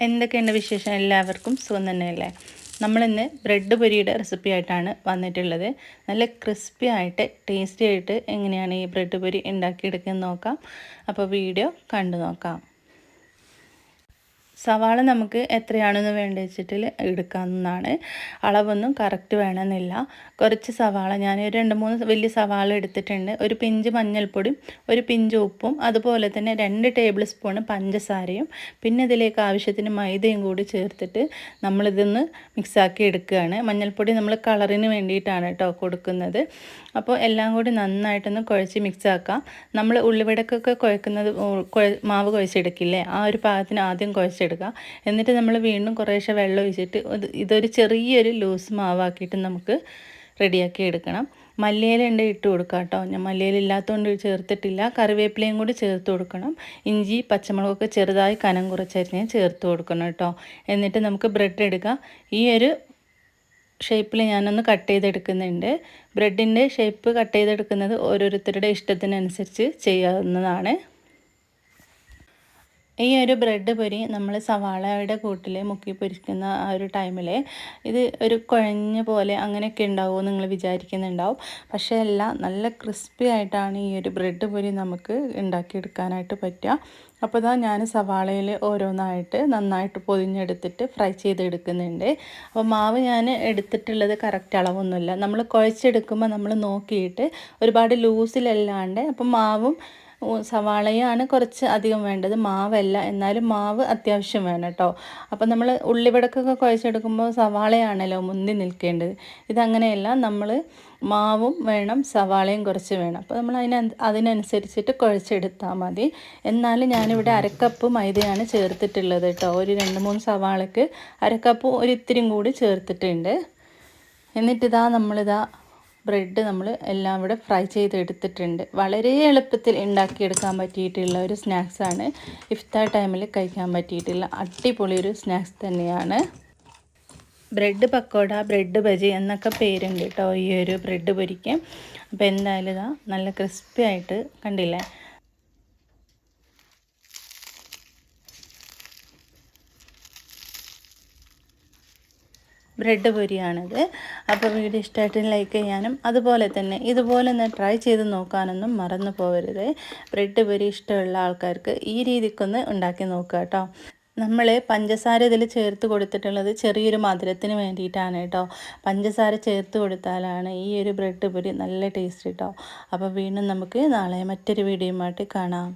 എന്തൊക്കെയുണ്ട് വിശേഷം? എല്ലാവർക്കും സുഖം തന്നെയല്ലേ നമ്മളിന്ന് ബ്രെഡ് പൊരിയുടെ റെസിപ്പി ആയിട്ടാണ് വന്നിട്ടുള്ളത്. നല്ല ക്രിസ്പി ആയിട്ട് ടേസ്റ്റി ആയിട്ട് എങ്ങനെയാണ് ഈ ബ്രെഡ് പൊരി ഉണ്ടാക്കിയെടുക്കുന്നത് നോക്കാം. അപ്പോൾ വീഡിയോ കണ്ടു നോക്കാം. സവാള നമുക്ക് എത്രയാണെന്ന് വേണ്ട വെച്ചിട്ട് എടുക്കാവുന്നതാണ്. അളവൊന്നും കറക്റ്റ് വേണമെന്നില്ല. കുറച്ച് സവാള ഞാൻ ഒരു രണ്ട് മൂന്ന് വലിയ സവാള എടുത്തിട്ടുണ്ട്. ഒരു പിഞ്ച് മഞ്ഞൾപ്പൊടിയും ഒരു പിഞ്ച് ഉപ്പും അതുപോലെ തന്നെ രണ്ട് ടേബിൾ സ്പൂൺ പഞ്ചസാരയും പിന്നെ ഇതിലേക്ക് ആവശ്യത്തിന് മൈദയും കൂടി ചേർത്തിട്ട് നമ്മളിതൊന്ന് മിക്സാക്കി എടുക്കുകയാണ്. മഞ്ഞൾപ്പൊടി നമ്മൾ കളറിന് വേണ്ടിയിട്ടാണ് കേട്ടോ കൊടുക്കുന്നത്. അപ്പോൾ എല്ലാം കൂടി നന്നായിട്ടൊന്ന് കുഴച്ച് മിക്സാക്കാം നമ്മൾ ഉള്ളിവിടക്കൊക്കെ കുഴക്കുന്നത് മാവ് കുഴച്ചെടുക്കില്ലേ? ആ ഒരു പാകത്തിന് ആദ്യം കുഴച്ചെടുക്കുക എന്നിട്ട് നമ്മൾ വീണ്ടും കുറേശ്ശെ വെള്ളം ഒഴിച്ചിട്ട് ഇതൊരു ചെറിയൊരു ലൂസ് മാവാക്കിയിട്ട് നമുക്ക് റെഡിയാക്കി എടുക്കണം. മല്ലിയില ഉണ്ട് ഇട്ട് കൊടുക്കുക കേട്ടോ. ഞാൻ മല്ലിയില ഇല്ലാത്തതുകൊണ്ട് ചേർത്തിട്ടില്ല. കറിവേപ്പിലയും കൂടി ചേർത്ത് കൊടുക്കണം. ഇഞ്ചി പച്ചമുളകൊക്കെ ചെറുതായി കനം കുറച്ചരിഞ്ഞ് ചേർത്ത് കൊടുക്കണം കേട്ടോ. എന്നിട്ട് നമുക്ക് ബ്രെഡ് എടുക്കുക. ഈ ഒരു ഷേപ്പിൽ ഞാനൊന്ന് കട്ട് ചെയ്തെടുക്കുന്നുണ്ട്. ബ്രെഡിന്റെ ഷേപ്പ് കട്ട് ചെയ്തെടുക്കുന്നത് ഓരോരുത്തരുടെ ഇഷ്ടത്തിനനുസരിച്ച് ചെയ്യാവുന്നതാണ്. ഈ ഒരു ബ്രെഡ് പൊരി നമ്മൾ സവാളയുടെ കൂട്ടിൽ മുക്കി പൊരിക്കുന്ന ആ ഒരു ടൈമിൽ ഇത് ഒരു കുഴഞ്ഞ പോലെ അങ്ങനെയൊക്കെ ഉണ്ടാവുമോ നിങ്ങൾ വിചാരിക്കുന്നുണ്ടാവും. പക്ഷേ അല്ല നല്ല ക്രിസ്പി ആയിട്ടാണ് ഈ ഒരു ബ്രെഡ് പൊരി നമുക്ക് ഉണ്ടാക്കിയെടുക്കാനായിട്ട് പറ്റുക. അപ്പോൾ ഇതാ ഞാൻ സവാളയിൽ ഓരോന്നായിട്ട് നന്നായിട്ട് പൊതിഞ്ഞെടുത്തിട്ട് ഫ്രൈ ചെയ്തെടുക്കുന്നുണ്ട്. അപ്പോൾ മാവ് ഞാൻ എടുത്തിട്ടുള്ളത് കറക്റ്റ് അളവൊന്നുമില്ല. നമ്മൾ കുഴച്ചെടുക്കുമ്പോൾ നമ്മൾ നോക്കിയിട്ട് ഒരുപാട് ലൂസിലല്ലാണ്ട് അപ്പോൾ മാവും സവാളയാണ് കുറച്ച് അധികം വേണ്ടത്. മാവല്ല. എന്നാലും മാവ് അത്യാവശ്യം വേണം കേട്ടോ. അപ്പോൾ നമ്മൾ ഉള്ളിവടക്കൊക്കെ കുഴച്ചെടുക്കുമ്പോൾ സവാളയാണല്ലോ മുന്തി നിൽക്കേണ്ടത്. ഇതങ്ങനെയല്ല നമ്മൾ മാവും വേണം സവാളയും കുറച്ച് വേണം. അപ്പോൾ നമ്മൾ അതിന് അതിനനുസരിച്ചിട്ട് കുഴച്ചെടുത്താൽ മതി. എന്നാലും ഞാനിവിടെ അരക്കപ്പ് മൈദയാണ് ചേർത്തിട്ടുള്ളത് കേട്ടോ. ഒരു രണ്ട് മൂന്ന് സവാളയ്ക്ക് അരക്കപ്പ് ഒരു ഇത്തിരിയും കൂടി ചേർത്തിട്ടുണ്ട്. എന്നിട്ടിതാ നമ്മളിതാ ബ്രെഡ് നമ്മൾ എല്ലാം ഇവിടെ ഫ്രൈ ചെയ്ത് എടുത്തിട്ടുണ്ട് വളരെ എളുപ്പത്തിൽ ഉണ്ടാക്കിയെടുക്കാൻ പറ്റിയിട്ടുള്ള ഒരു സ്നാക്സാണ് ഇഫ്താർ ടൈമിൽ കഴിക്കാൻ പറ്റിയിട്ടുള്ള അടിപൊളി ഒരു സ്നാക്സ് തന്നെയാണ്. ബ്രെഡ് പക്കോട ബ്രെഡ് ബജി എന്നൊക്കെ പേരുണ്ട് കേട്ടോ ഈ ഒരു ബ്രെഡ് പൊരിക്കും അപ്പോൾ എന്തായാലും ഇതാ നല്ല ക്രിസ്പി ആയിട്ട് കണ്ടില്ലേ? ബ്രെഡ് പൊരിയാണിത്. അപ്പോൾ വീഡിയോ ഇഷ്ടമായിട്ട് ലൈക്ക് ചെയ്യാനും അതുപോലെ തന്നെ ഇതുപോലെ ഒന്ന് ട്രൈ ചെയ്ത് നോക്കാനൊന്നും മറന്നു പോകരുത് ബ്രെഡ് പൊരി ഇഷ്ടമുള്ള ആൾക്കാർക്ക് ഈ രീതിക്കൊന്ന് ഉണ്ടാക്കി നോക്കുക കേട്ടോ. നമ്മൾ പഞ്ചസാര ഇതിൽ ചേർത്ത് കൊടുത്തിട്ടുള്ളത് ചെറിയൊരു മധുരത്തിന് വേണ്ടിയിട്ടാണ് കേട്ടോ. പഞ്ചസാര ചേർത്ത് കൊടുത്താലാണ് ഈ ഒരു ബ്രെഡ് പൊരി നല്ല ടേസ്റ്റ് കേട്ടോ അപ്പോൾ വീണ്ടും നമുക്ക് നാളെ മറ്റൊരു വീഡിയോയുമായിട്ട് കാണാം.